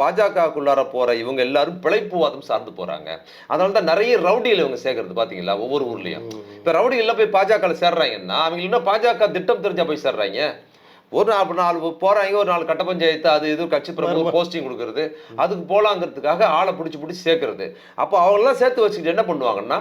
பாஜகக்குள்ளார போற இவங்க எல்லாரும் பிழைப்புவாதம் சார்ந்து போறாங்க. அதனால தான் நிறைய ரவுடிகள் இவங்க சேர்க்கறது பாத்தீங்களா? ஒவ்வொரு ஊர்லயும். இப்ப ரவுடிகள்லாம் போய் பாஜக சேர்றாங்கன்னா அவங்க இன்னும் பாஜக திட்டம் தெரிஞ்சா போய் சேர்றாங்க. ஒரு நாலு நாலு போறாங்க ஒரு நாலு கட்ட பஞ்சாயத்து அது இது கட்சி பிரமுக போஸ்டிங் கொடுக்கறது அதுக்கு போலாங்கிறதுக்காக ஆளை பிடிச்சி பிடிச்சி சேர்க்கறது. அப்போ அவங்களாம் சேர்த்து வச்சுக்கிட்டு என்ன பண்ணுவாங்கன்னா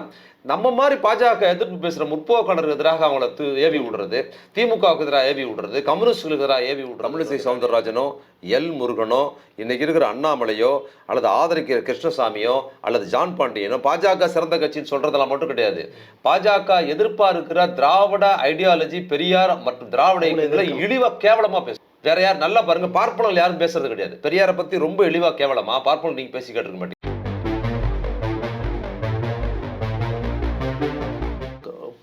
நம்ம மாதிரி பாஜக எதிர்ப்பு பேசுற முற்போக்காளருக்கு எதிராக அவங்கள து- ஏவி விடுறது திமுகவுக்கு எதிராக ஏவி விடுறது கம்யூனிஸ்டுகளுக்கு எதிராக ஏவி விடுறது. தமிழிசை சவுந்தரராஜனோ எல் முருகனோ இன்னைக்கு இருக்கிற அண்ணாமலையோ அல்லது ஆதரிக்கிற கிருஷ்ணசாமியோ அல்லது ஜான் பாண்டியனோ பாஜக சிறந்த கட்சின்னு சொல்றதெல்லாம் மட்டும் கிடையாது. பாஜக எதிர்ப்பா இருக்கிற திராவிட ஐடியாலஜி பெரியார் மற்றும் திராவிட இயக்கங்களை இழிவா கேவலமா பேசு வேற யார் நல்லா பாருங்க பார்ப்பனர்கள் யாரும் பேசுறது கிடையாது. பெரியாரை பத்தி ரொம்ப இழிவா கேவலமா பார்ப்பனர் நீங்க பேசி கேட்டிருக்க மாட்டீங்க.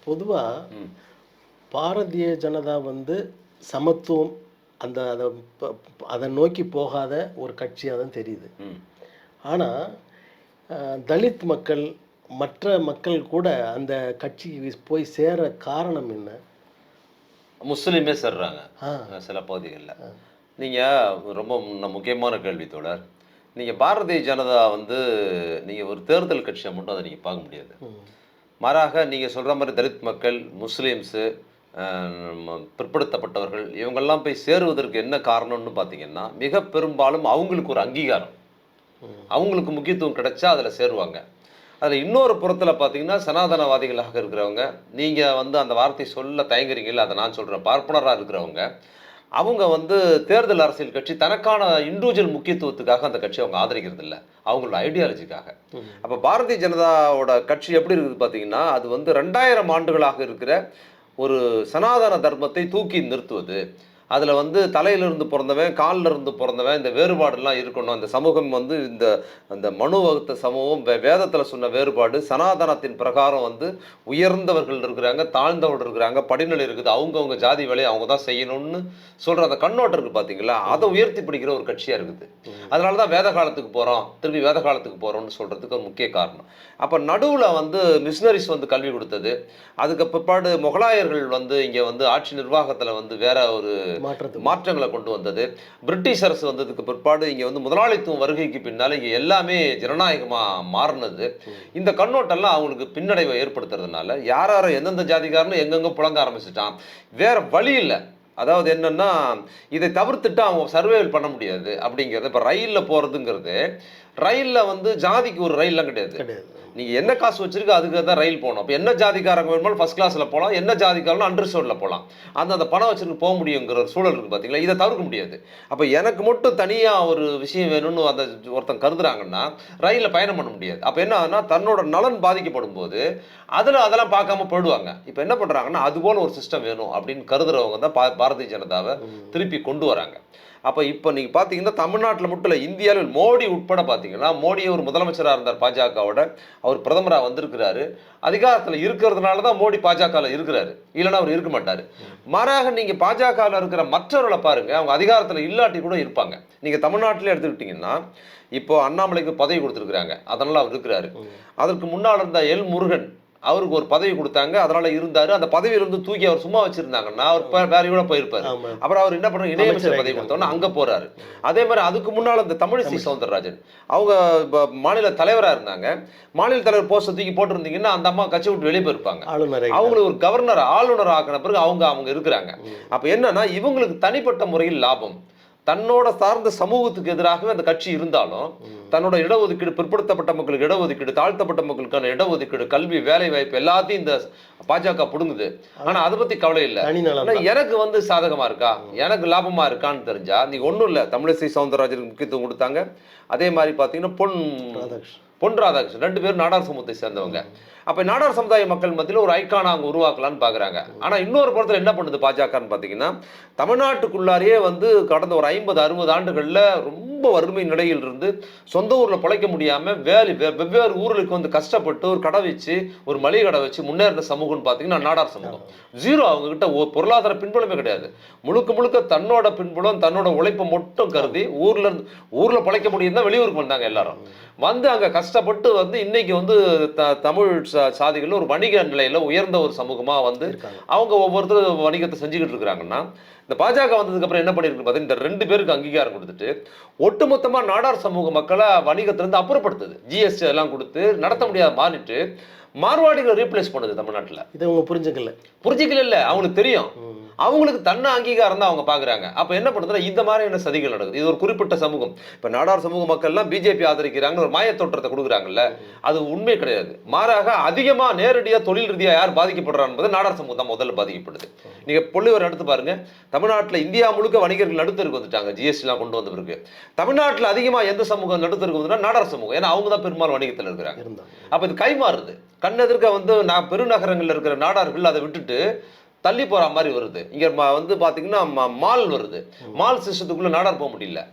பொதுவாக. பாரதிய ஜனதா வந்து சமத்துவம் அந்த அதை அதை நோக்கி போகாத ஒரு கட்சியாக தான் தெரியுது. ஆனால் தலித் மக்கள் மற்ற மக்கள் கூட அந்த கட்சிக்கு போய் சேர காரணம் என்ன? முஸ்லீமே சேர்றாங்க. ஆ. சில பகுதிகளில். நீங்கள் ரொம்ப முக்கியமான கேள்வி தோழர். நீங்கள் பாரதிய ஜனதா வந்து நீங்கள் ஒரு தேர்தல் கட்சியை மட்டும் அதை நீங்கள் பார்க்க முடியாது. மாறாக நீங்கள் சொல்கிற மாதிரி தலித் மக்கள் முஸ்லீம்ஸு பிற்படுத்தப்பட்டவர்கள் இவங்கெல்லாம் போய் சேருவதற்கு என்ன காரணம்னு பார்த்தீங்கன்னா மிக பெரும்பாலும் அவங்களுக்கு ஒரு அங்கீகாரம். அவங்களுக்கு முக்கியத்துவம் கிடைச்சா அதில் சேருவாங்க. அதில் இன்னொரு புறத்தில் பார்த்தீங்கன்னா சனாதனவாதிகளாக இருக்கிறவங்க நீங்கள் வந்து அந்த வார்த்தை சொல்ல தயங்குறீங்கல்ல அதை நான் சொல்கிறேன் பார்ப்பனராக இருக்கிறவங்க அவங்க வந்து தேர்தல் அரசியல் கட்சி தனக்கான இண்டிவிஜுவல் முக்கியத்துவத்துக்காக அந்த கட்சி அவங்க ஆதரிக்கிறது இல்லை அவங்களோட ஐடியாலஜிக்காக. அப்போ பாரதிய ஜனதாவோட கட்சி எப்படி இருக்குது பார்த்தீங்கன்னா அது வந்து ரெண்டாயிரம் ஆண்டுகளாக இருக்கிற ஒரு சனாதன தர்மத்தை தூக்கி நிறுத்துவது அதில் வந்து தலையிலிருந்து பிறந்தவன் காலில் இருந்து பிறந்தவன் இந்த வேறுபாடுலாம் இருக்கணும். அந்த சமூகம் வந்து இந்த அந்த மனு வகுத்த சமூகம் வே வேதத்தில் சொன்ன வேறுபாடு சனாதனத்தின் பிரகாரம் வந்து உயர்ந்தவர்கள் இருக்கிறாங்க தாழ்ந்தவர்கள் இருக்கிறாங்க படிநிலை இருக்குது அவங்கவுங்க ஜாதி வேலையை அவங்க தான் செய்யணும்னு சொல்கிற அந்த கண்ணோட்டம் இருக்குது பார்த்தீங்களா அதை உயர்த்தி பிடிக்கிற ஒரு கட்சியாக இருக்குது. அதனால தான் வேத காலத்துக்கு போகிறோம் திரும்பி வேத காலத்துக்கு போகிறோம்னு சொல்கிறதுக்கு ஒரு முக்கிய காரணம். அப்போ நடுவில் வந்து மிஷினரிஸ் வந்து கல்வி கொடுத்தது. அதுக்கு பிற்பாடு முகலாயர்கள் வந்து இங்கே வந்து ஆட்சி நிர்வாகத்தில் வந்து வேற ஒரு மாற்றங்களை கொண்டு வந்தது. பிரிட்டிஷ் அரசு வந்ததுக்கு பிற்பாடு இங்கே வந்து முதலாளித்துவம் வருகைக்கு பின்னால் இங்கே எல்லாமே ஜனநாயகமாக மாறினது. இந்த கண்ணோட்டம்லாம் அவங்களுக்கு பின்னடைவை ஏற்படுத்துறதுனால யார் யார் எந்தெந்த ஜாதிக்காரனும் எங்கெங்க புழங்க ஆரம்பிச்சிட்டான். வேற வழி இல்லை. அதாவது என்னன்னா இதை தவிர்த்துட்டு அவங்க சர்வைவல் பண்ண முடியாது அப்படிங்கிறது. இப்போ ரயிலில் போகிறதுங்கிறது ரயிலில் வந்து ஜாதிக்கு ஒரு ரயில்லாம் கிடையாது. கிடையாது. நீங்கள் என்ன காசு வச்சிருக்க அதுக்கு தான் ரயில் போகணும். அப்போ என்ன ஜாதிக்காரங்க வேணுமாலும் ஃபஸ்ட் கிளாஸில் போகலாம். என்ன ஜாதிக்காரங்களும் அண்டர்ஸ்டோரில் போகலாம். அந்த அந்த பணம் வச்சுட்டு போக முடியுங்கிற ஒரு சூழல் இருக்குது பார்த்தீங்களா இதை தவிர்க்க முடியாது. அப்போ எனக்கு மட்டும் தனியாக ஒரு விஷயம் வேணும்னு அந்த ஒருத்தன் கருதுறாங்கன்னா ரயிலில் பயணம் பண்ண முடியாது. அப்போ என்ன ஆகுதுன்னா தன்னோட நலன் பாதிக்கப்படும் போது அதில் அதெல்லாம் பார்க்காம போயிடுவாங்க. இப்போ என்ன பண்ணுறாங்கன்னா அது போல ஒரு சிஸ்டம் வேணும் அப்படின்னு கருதுறவங்க தான் பாரதிய ஜனதாவை திருப்பி கொண்டு வராங்க. அப்போ இப்போ நீங்கள் பார்த்தீங்கன்னா தமிழ்நாட்டில் மட்டும் இல்லை இந்தியாவில் மோடி உட்பட பார்த்தீங்கன்னா மோடி ஒரு முதலமைச்சராக இருந்தார் பாஜகவோட. அவர் பிரதமராக வந்திருக்கிறாரு. அதிகாரத்தில் இருக்கிறதுனால தான் மோடி பாஜகவில் இருக்கிறாரு. இல்லைன்னா அவர் இருக்க மாட்டார். மாறாக நீங்கள் பாஜகவில் இருக்கிற மற்றவர்களை பாருங்க அவங்க அதிகாரத்தில் இல்லாட்டி கூட இருப்பாங்க. நீங்கள் தமிழ்நாட்டிலே எடுத்துக்கிட்டிங்கன்னா இப்போ அண்ணாமலைக்கு பதவி கொடுத்துருக்குறாங்க. அதனால அவர் இருக்கிறாரு. அதற்கு முன்னால் இருந்த எல் முருகன் அவருக்கு ஒரு பதவி கொடுத்தாங்க. அதனால இருந்தாரு. அந்த பதவியிலிருந்து தூக்கி அவர் சும்மா வச்சிருந்தாங்கன்னா அவர் பே- வேற கூட போயிருப்பாரு. அப்புறம் அவர் என்ன பண்றாரு இணையமைச்சர் பதவி கொடுத்தோன்னா அங்க போறாரு. அதே மாதிரி அதுக்கு முன்னால இந்த தமிழிசை சவுந்தரராஜன். அவங்க மாநில தலைவரா இருந்தாங்க. மாநில தலைவர் போஸ்ட் தூக்கி போட்டிருந்தீங்கன்னா அந்த அம்மா கட்சி விட்டு வெளியே போயிருப்பாங்க. அவங்களுக்கு ஒரு கவர்னர் ஆளுநர் ஆக்கின பிறகு அவங்க அவங்க இருக்கிறாங்க. அப்ப என்னன்னா இவங்களுக்கு தனிப்பட்ட முறையில் லாபம். தன்னோட சார்ந்த சமூகத்துக்கு எதிராகவே அந்த கட்சி இருந்தாலும் தன்னோட இடஒதுக்கீடு பிற்படுத்தப்பட்ட மக்களுக்கு இடஒதுக்கீடு தாழ்த்தப்பட்ட மக்களுக்கான இடஒதுக்கீடு கல்வி வேலை வாய்ப்பு எல்லாத்தையும் இந்த பாஜக புடுங்குது. ஆனா அதை பத்தி கவலை இல்லை. எனக்கு வந்து சாதகமா இருக்கா? எனக்கு லாபமா இருக்கான்னு தெரிஞ்சா நீங்க ஒண்ணும் இல்ல. தமிழிசை சவுந்தரராஜனுக்கு முக்கியத்துவம் கொடுத்தாங்க. அதே மாதிரி பாத்தீங்கன்னா பொன் ராதாகிருஷ்ணன். பொன் ராதாகிருஷ்ணன். ரெண்டு பேரும் நாடார் சமூகத்தை சேர்ந்தவங்க. அப்போ நாடார் சமுதாய மக்கள் மத்தியில் ஒரு ஐக்கானா அவங்க உருவாக்கலாம்னு பார்க்குறாங்க ஆனால் இன்னொரு படத்தில் என்ன பண்ணுது பாஜகன்னு பார்த்தீங்கன்னா தமிழ்நாட்டுக்குள்ளாரையே வந்து கடந்த ஒரு ஐம்பது அறுபது ஆண்டுகளில் ரொம்ப வறுமை நிலையில் இருந்து சொந்த ஊர்ல பிழைக்க முடியாம வேலை வெவ்வேறு ஊர்களுக்கு வந்து கஷ்டப்பட்டு ஒரு கடை வச்சு ஒரு மளிகை கடை வச்சு முன்னேறின சமூகம்னு பாத்தீங்கன்னா நாடார் சமூகம். ஜீரோ அவங்க கிட்ட ஒ- பொருளாதார பின்புலமே கிடையாது. முழுக்க முழுக்க தன்னோட பின்புலம் தன்னோட உழைப்பை மட்டும் கருதி ஊர்ல இருந்து ஊர்ல பிழைக்க முடியும் தான் வெளியூருக்கு வந்தாங்க எல்லாரும். வந்து அங்க கஷ்டப்பட்டு வந்து இன்னைக்கு வந்து த- தமிழ் சா- சாதிகள் ஒரு வணிக நிலையில உயர்ந்த ஒரு சமூகமா வந்து அவங்க ஒவ்வொருத்தரும் வணிகத்தை செஞ்சுக்கிட்டு இருக்கிறாங்கன்னா இந்த பாஜக வந்ததுக்கு அப்புறம் என்ன பண்ணிருக்கு பார்த்தீங்கன்னா இந்த ரெண்டு பேருக்கு அங்கீகாரம் கொடுத்துட்டு ஒட்டுமொத்தமா நாடார் சமூக மக்களை வணிகத்திலிருந்து அப்புறப்படுத்துது. ஜிஎஸ்டி எல்லாம் கொடுத்து நடத்த முடியாத மாறிட்டு மார்வாடிகளை ரீப்ளேஸ் பண்ணுது தமிழ்நாட்டுல. இதை அவங்க புரிஞ்சுக்கல. புரிஞ்சிக்கல இல்ல அவங்களுக்கு தெரியும். அவங்களுக்கு தன்ன அங்கீகாரம் தான் அவங்க பாக்குறாங்க அப்ப என்ன பண்ணுதுன்னா இந்த மாதிரியான சதிகள் நடக்குது. இது ஒரு குறிப்பிட்ட சமூகம். இப்ப நாடார் சமூக மக்கள் எல்லாம் பிஜேபி ஆதரிக்கிறாங்கன்னு ஒரு மாயத் தோற்றத்தை கொடுக்குறாங்கல்ல. அது உண்மை கிடையாது. மாறாக அதிகமா நேரடியா தொழில் ரீதியா யார் பாதிக்கப்படுறாங்க என்பது நாடார் சமூகம் தான் முதல்ல பாதிக்கப்படுது. நீங்க புள்ளிவர் எடுத்து பாருங்க. தமிழ்நாட்டுல இந்தியா முழுக்க வணிகர்கள் நடுத்தருக்கு வந்துட்டாங்க. ஜிஎஸ்டி எல்லாம் கொண்டு வந்த பிறகு. தமிழ்நாட்டுல அதிகமா எந்த சமூகம் நடுத்தருக்கு வந்துன்னா நாடார் சமூகம். ஏன்னா அவங்க தான் பெரும்பாலும் வணிகத்துல இருக்கிறாங்க. அப்ப இது கைமாறுது. கண்ணெதிர்க்க வந்து நான் பெருநகரங்கள்ல இருக்கிற நாடார்கள் அதை விட்டுட்டு தள்ளி போற மாதிரி வருது. இங்க வந்து பாத்தீங்கன்னா ம- மால் வருது. மால் சிஸ்டத்துக்குள்ள நாடார் போக முடியல.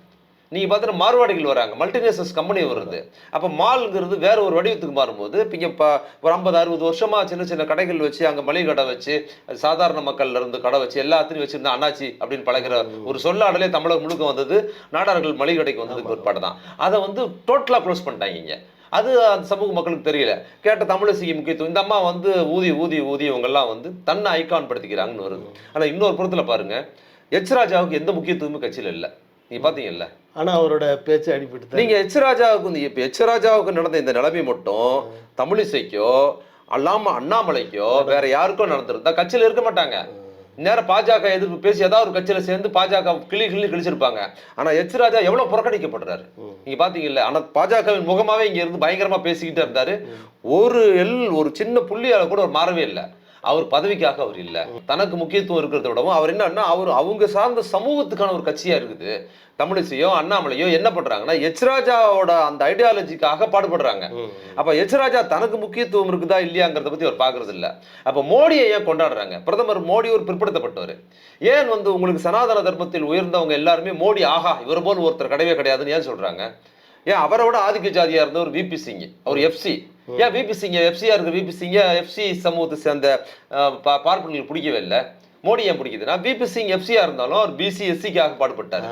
நீங்க பார்த்தீங்கன்னா மார்வாடிகள் வராங்க. மல்டிநேஷனல்ஸ் கம்பெனி வருது. அப்ப மால்ங்கிறது வேற ஒரு வடிவத்துக்கு மாறும்போது இப்போ இங்க ப- ஒரு ஐம்பது அறுபது வருஷமா சின்ன சின்ன கடைகள் வச்சு அங்க மளிகை கடை வச்சு சாதாரண மக்கள்ல இருந்து கடை வச்சு எல்லாத்தையும் வச்சிருந்தா அண்ணாச்சி அப்படின்னு பழகிற ஒரு சொல்லாடலே தமிழகம் முழுக்க வந்தது. நாடார்கள் மளிகை கடைக்கு வந்ததுக்கு ஒரு படம் தான். அதை வந்து டோட்டலா க்ளோஸ் பண்ணிட்டாங்க இங்க. அது அந்த சமூக மக்களுக்கு தெரியல. கேட்ட தமிழிசைக்கு முக்கியத்துவம். இந்த அம்மா வந்து ஊதி ஊதி ஊதி இவங்கெல்லாம் வந்து தன்னை ஐகான் படுத்திக்கிறாங்கன்னு வருது. ஆனா இன்னொரு புறத்துல பாருங்க எச் ராஜாவுக்கு எந்த முக்கியத்துவமும் கட்சியில இல்ல. நீங்க பாத்தீங்கல்ல? ஆனா அவரோட பேச்சு அடிபட்டு நீங்க எச் ராஜாவுக்கு இந்த இப்ப எச் ராஜாவுக்கு நடந்த இந்த நிலைமை மட்டும் தமிழிசைக்கோ அல்லாம அண்ணாமலைக்கோ வேற யாருக்கோ நடந்திருந்தா கட்சியில இருக்க மாட்டாங்க. நேரம் பாஜக எதிர்ப்பு பேசி ஏதாவது ஒரு கட்சியில சேர்ந்து பாஜக கிளி கிளி கிழிச்சிருப்பாங்க. ஆனா எச் ராஜா எவ்வளவு புறக்கணிக்கப்படுறாரு? ம். நீங்க பாத்தீங்கல்ல ஆனா பாஜகவின் முகமாவே இங்க இருந்து பயங்கரமா பேசிக்கிட்டே இருந்தாரு. ஒரு எல் ஒரு சின்ன புள்ளியால கூட ஒரு மாறவே இல்லை. அவர் பதவிக்காக அவர் இல்ல. தனக்கு முக்கியத்துவம் இருக்கிறத விடவும் அவர் என்னன்னா அவர் அவங்க சார்ந்த சமூகத்துக்கான ஒரு கட்சியா இருக்குது. தமிழிசையோ அண்ணாமலையோ என்ன பண்றாங்கன்னா எச் ராஜாவோட அந்த ஐடியாலஜிக்காக பாடுபடுறாங்க. அப்ப எச் ராஜா தனக்கு முக்கியத்துவம் இருக்குதா இல்லையாங்கிறத பத்தி அவர் பாக்குறது இல்ல அப்ப மோடியை ஏன் கொண்டாடுறாங்க? பிரதமர் மோடி ஒரு பிற்படுத்தப்பட்டவர். ஏன் வந்து உங்களுக்கு சனாதன தர்மத்தில் உயர்ந்தவங்க எல்லாருமே மோடி ஆஹா இவர் போல் ஒருத்தர் கிடையவே கிடையாதுன்னு ஏன் சொல்றாங்க? ஏன் அவரை விட ஆதிக்க ஜாதியா இருந்த ஒரு விபி சிங் அவர் எஃப்சி ஏன் விபி சிங் எஃப்சியா இருக்க விபி சிங் எஃப்சி சமூகத்தை சேர்ந்த பார்ப்பனர்களுக்கு பிடிக்கவே இல்லை? மோடி ஏன் பிடிக்குதுன்னா விபி சிங் எஃப்சியா இருந்தாலும் அவர் பிசி எஸ்சிக்காக பாடுபட்டாரு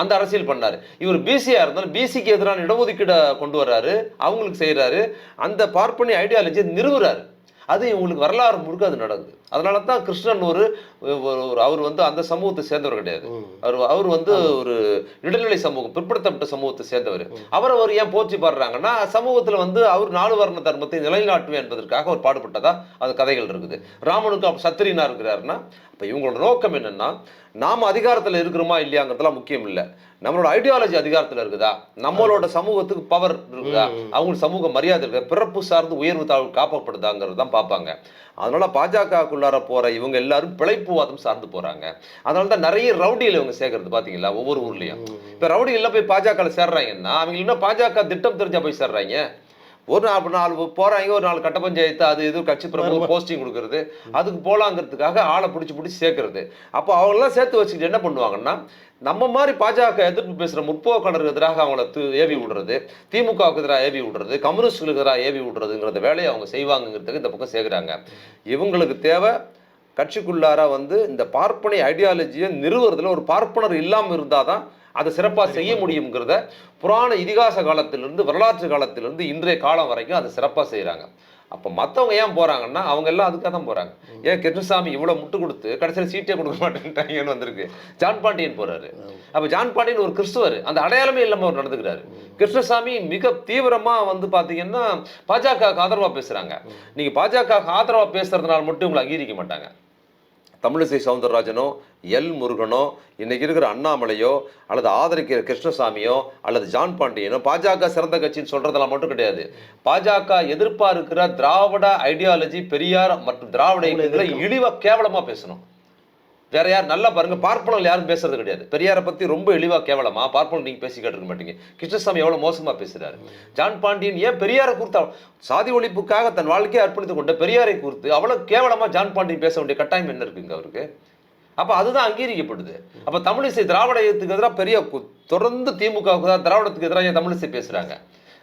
அந்த அரசியல் பண்ணாரு. இவர் பிசியா இருந்தாலும் பிசிக்கு எதிரான இடஒதுக்கீடை கொண்டு வர்றாரு அவங்களுக்கு செய்றாரு. அந்த பார்ப்பனி ஐடியாலஜியை நிறுவுறாரு. அது இவங்களுக்கு வரலாறு முழுக்க அது நடக்குது. அதனால தான் கிருஷ்ணன் ஒரு ஒரு- அவர் வந்து அந்த சமூகத்தை சேர்ந்தவர் கிடையாது. அவர் அவர் வந்து ஒரு இடைநிலை சமூகம் பிற்படுத்தப்பட்ட சமூகத்தை சேர்ந்தவர். அவர் அவர் ஏன் போற்றி பாடுறாங்கன்னா சமூகத்துல வந்து அவர் நாலு வர்ண தர்மத்தை நிலைநாட்டுவேன் என்பதற்காக அவர் பாடுபட்டதா அது கதைகள் இருக்குது. ராமனுக்கு சத்திரியனா இருக்கிறாருன்னா அப்ப இவங்களோட நோக்கம் என்னன்னா நாம அதிகாரத்துல இருக்கிறோமா இல்லையாங்கிறதுலாம் முக்கியம் இல்லை. நம்மளோட ஐடியாலஜி அதிகாரத்துல இருக்குதா? நம்மளோட சமூகத்துக்கு பவர் இருக்குதா? அவங்களுக்கு சமூக மரியாதை இருக்குதா பிறப்பு சார்ந்து உயர்வு தாழ்வு காப்பப்படுதாங்கிறது தான் பார்ப்பாங்க. அதனால பாஜகக்குள்ளார போற இவங்க எல்லாரும் பிழைப்புவாதம் சார்ந்து போறாங்க. அதனால தான் நிறைய ரவுடிகளை இவங்க சேர்க்கறது பாத்தீங்களா? ஒவ்வொரு ஊர்லயும். இப்ப ரவுடிகள் போய் பாஜக சேர்றாங்கன்னா அவங்க இன்னும் பாஜக திட்டம் தெரிஞ்சா போய் சேர்றாங்க. ஒரு நாலு நாலு போறாங்க ஒரு நாலு கட்ட பஞ்சாயத்து அது இது கட்சி பிரமுக போஸ்டிங் கொடுக்கறது அதுக்கு போலாங்கிறதுக்காக ஆளை பிடிச்சி பிடிச்சி சேர்க்கறது. அப்போ அவங்களெல்லாம் சேர்த்து வச்சுக்கிட்டு என்ன பண்ணுவாங்கன்னா நம்ம மாதிரி பாஜக எதிர்ப்பு பேசுற முற்போக்காளருக்கு எதிராக அவங்கள ஏவி விடுறது திமுகவுக்கு எதிராக ஏவி விடுறது கம்யூனிஸ்டுகளுக்கு எதிராக ஏவி விடுறதுங்கிறத வேலையை அவங்க செய்வாங்கங்கிறதுக்கு இந்த பக்கம் சேர்க்குறாங்க. இவங்களுக்கு தேவை கட்சிக்குள்ளார வந்து இந்த பார்ப்பனை ஐடியாலஜியை நிறுவுறதுல ஒரு பார்ப்பனர் இல்லாமல் இருந்தால் தான் அதை சிறப்பாக செய்ய முடியுங்கிறத புராண இதிகாச காலத்திலிருந்து வரலாற்று காலத்திலிருந்து இன்றைய காலம் வரைக்கும் அதை சிறப்பாக செய்கிறாங்க அப்போ மற்றவங்க ஏன் போகிறாங்கன்னா அவங்க எல்லாம் அதுக்காக தான் போகிறாங்க ஏன் கிருஷ்ணசாமி இவ்வளோ முட்டு கொடுத்து கடைசியில் சீட்டே கொடுக்க மாட்டேன்ட்டாங்கன்னு வந்திருக்கு. ஜான் பாண்டியன் போகிறாரு அப்போ ஜான் பாண்டியன் ஒரு கிறிஸ்துவர். அந்த அடையாளமே இல்லாமல் அவர் நடந்துக்கிறாரு. கிருஷ்ணசாமி மிக தீவிரமாக வந்து பார்த்தீங்கன்னா பாஜகவுக்கு ஆதரவாக பேசுகிறாங்க நீங்கள் பாஜகவுக்கு ஆதரவாக பேசுறதுனால மட்டும் உங்களை அங்கீகரிக்க மாட்டாங்க. தமிழிசை சவுந்தரராஜனோ எல். முருகனோ இன்றைக்கி இருக்கிற அண்ணாமலையோ அல்லது ஆதரிக்கிற கிருஷ்ணசாமியோ அல்லது ஜான் பாண்டியனோ பாஜக சிறந்த கட்சின்னு சொல்கிறதெல்லாம் மட்டும் கிடையாது. பாஜக எதிர்ப்பாக இருக்கிற திராவிட ஐடியாலஜி பெரியார் மற்றும் திராவிட இயக்கங்களை இழிவாக கேவலமாக பேசணும். வேற யார் நல்லா பாருங்க பார்ப்பனர்கள் யாரும் பேசுறது கிடையாது. பெரியாரை பத்தி ரொம்ப இழிவா கேவலமா பார்ப்பனம் நீங்க பேசி கேட்டிருக்க மாட்டீங்க. கிருஷ்ணசாமி எவ்வளவு மோசமா பேசுறாரு. ஜான் பாண்டியன் ஏன் பெரியாரை குறித்து சாதி ஒழிப்புக்காக தன் வாழ்க்கையை அர்ப்பணித்துக் கொண்ட பெரியாரை குறித்து அவ்வளவு கேவலமா ஜான் பாண்டியன் பேச வேண்டிய கட்டாயம் என்ன இருக்குங்க அவருக்கு? அப்ப அதுதான் அங்கீகரிக்கப்படுது. அப்ப தமிழிசை திராவிட இயக்கத்துக்கு எதிராக பெரிய தொடர்ந்து திமுகவுக்கு தான் திராவிடத்துக்கு எதிராக ஏன் தமிழிசை பேசுறாங்க?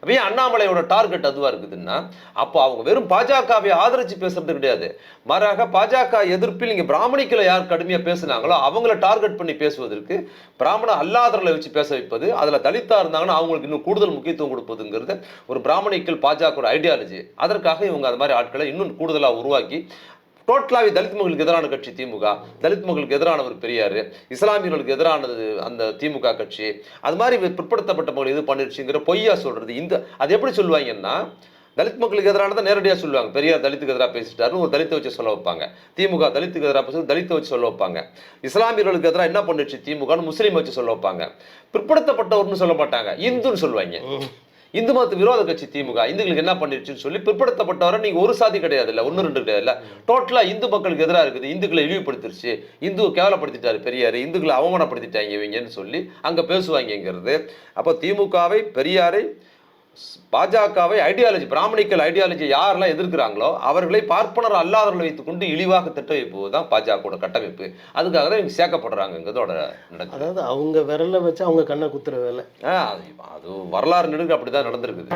அப்ப ஏன் அண்ணாமலையோட டார்கெட் அதுவா இருக்குதுன்னா அப்போ அவங்க வெறும் பாஜகவை ஆதரிச்சு பேசுறது கிடையாது. மாறாக பாஜக எதிர்ப்பில் இங்க பிராமணிக்களை யார் கடுமையா பேசுனாங்களோ அவங்கள டார்கெட் பண்ணி பேசுவதற்கு பிராமண அல்லாதர்களை வச்சு பேச வைப்பது அதுல தலித்தா இருந்தாங்கன்னா அவங்களுக்கு இன்னும் கூடுதல் முக்கியத்துவம் கொடுப்பதுங்கிறது ஒரு பிராமணிக்கல் பாஜக ஐடியாலஜி அதற்காக இவங்க அது மாதிரி ஆட்களை இன்னும் கூடுதலா உருவாக்கி டோட்டலாகவே தலித் மக்களுக்கு எதிரான கட்சி திமுக. தலித் மக்களுக்கு எதிரானவர் பெரியார். இஸ்லாமியர்களுக்கு எதிரானது அந்த திமுக கட்சி. அது மாதிரி பிற்படுத்தப்பட்ட மக்கள் இது பண்ணிருச்சுங்கிற பொய்யா சொல்றது. இந்த அது எப்படி சொல்லுவாங்கன்னா தலித் மக்களுக்கு எதிரானதை நேரடியாக சொல்லுவாங்க. பெரியார் தலித்துக்கு எதிராக பேசிட்டாருன்னு ஒரு தலித்தை வச்சு சொல்ல வைப்பாங்க. திமுக தலித்துக்கு எதிராக பேசுறது தலித்தை வச்சு சொல்ல வைப்பாங்க. இஸ்லாமியர்களுக்கு எதிராக என்ன பண்ணுச்சு திமுகன்னு முஸ்லீம் வச்சு சொல்ல வைப்பாங்க. பிற்படுத்தப்பட்டவர்னு சொல்ல மாட்டாங்க. இந்துன்னு சொல்லுவாங்க. இந்து மத விரோத கட்சி திமுக இந்துக்களுக்கு என்ன பண்ணிருச்சுன்னு சொல்லி பிற்படுத்தப்பட்டவரை நீங்க ஒரு சாதி கிடையாது இல்ல ஒன்னு ரெண்டு கிடையாது இல்ல டோட்டலா இந்து மக்களுக்கு எதிராக இருக்குது இந்துக்களை இழிவுபடுத்திருச்சு. இந்து கேவலப்படுத்திட்டாரு பெரியார் இந்துக்களை அவமானப்படுத்திட்டாங்க இவங்கன்னு சொல்லி அங்க பேசுவாங்கங்கிறது. அப்போ திமுகவை பெரியாரை பாஜகவை ஐடியாலஜி பிராமணிக்கல் ஐடியாலஜி யாரெல்லாம் எதிர்க்கிறாங்களோ அவர்களை பார்ப்பனர் அல்லாதவர்களை வைத்துக்கொண்டு இழிவாக திட்ட வைப்பது தான் பாஜகவோட கட்டமைப்பு. அதுக்காக தான் இவங்க சேர்க்கப்படுறாங்கிறதோட நடக்குது. அதாவது அவங்க விரல வச்சு அவங்க கண்ணை குத்துற வேலை அது வரலாறு நெடுங்க அப்படிதான் நடந்திருக்குது.